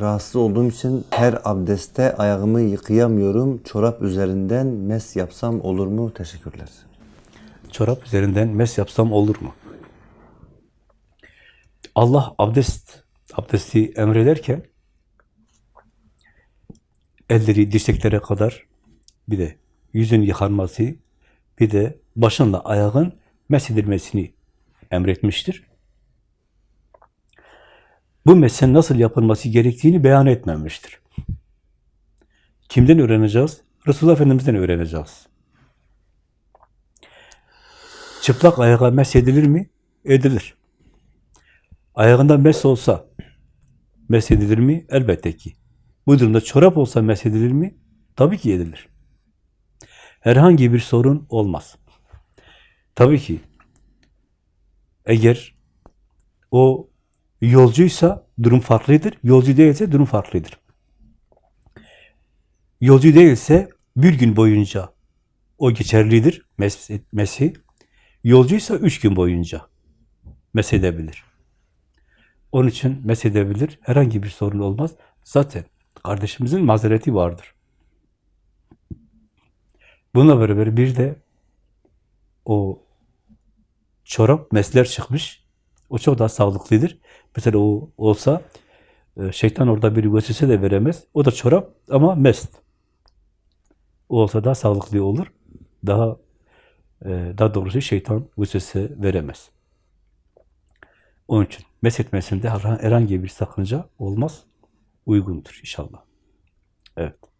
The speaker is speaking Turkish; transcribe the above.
rahatsız olduğum için her abdestte ayağımı yıkayamıyorum. Çorap üzerinden mes yapsam olur mu? Teşekkürler. Çorap üzerinden mes yapsam olur mu? Allah abdest, abdesti emrederken elleri dirseklere kadar bir de yüzün yıkanması bir de başınla ayağın mesedilmesini emretmiştir. Bu mesin nasıl yapılması gerektiğini beyan etmemiştir. Kimden öğreneceğiz? Resulullah Efendimiz'den öğreneceğiz. Çıplak ayağa mesedilir mi? Edilir. Ayağında mes olsa mesedilir mi? Elbette ki. Bu durumda çorap olsa mesedilir mi? Tabii ki edilir. Herhangi bir sorun olmaz. Tabii ki eğer o yolcuysa durum farklıdır. Yolcu değilse durum farklıdır. Yolcu değilse bir gün boyunca o geçerlidir. Mes. Yolcuysa üç gün boyunca mesedebilir. Onun için mesedebilir. Herhangi bir sorun olmaz. Zaten kardeşimizin mazereti vardır. Bununla beraber bir de o çorap mesler çıkmış. O çok daha sağlıklıdır. Mesela o olsa e, şeytan orada bir vesvese de veremez. O da çorap ama mest. O olsa daha sağlıklı olur. Daha e, daha doğrusu şeytan vesvese veremez. Onun için meshetmesinde herhangi bir sakınca olmaz. Uygundur inşallah. Evet.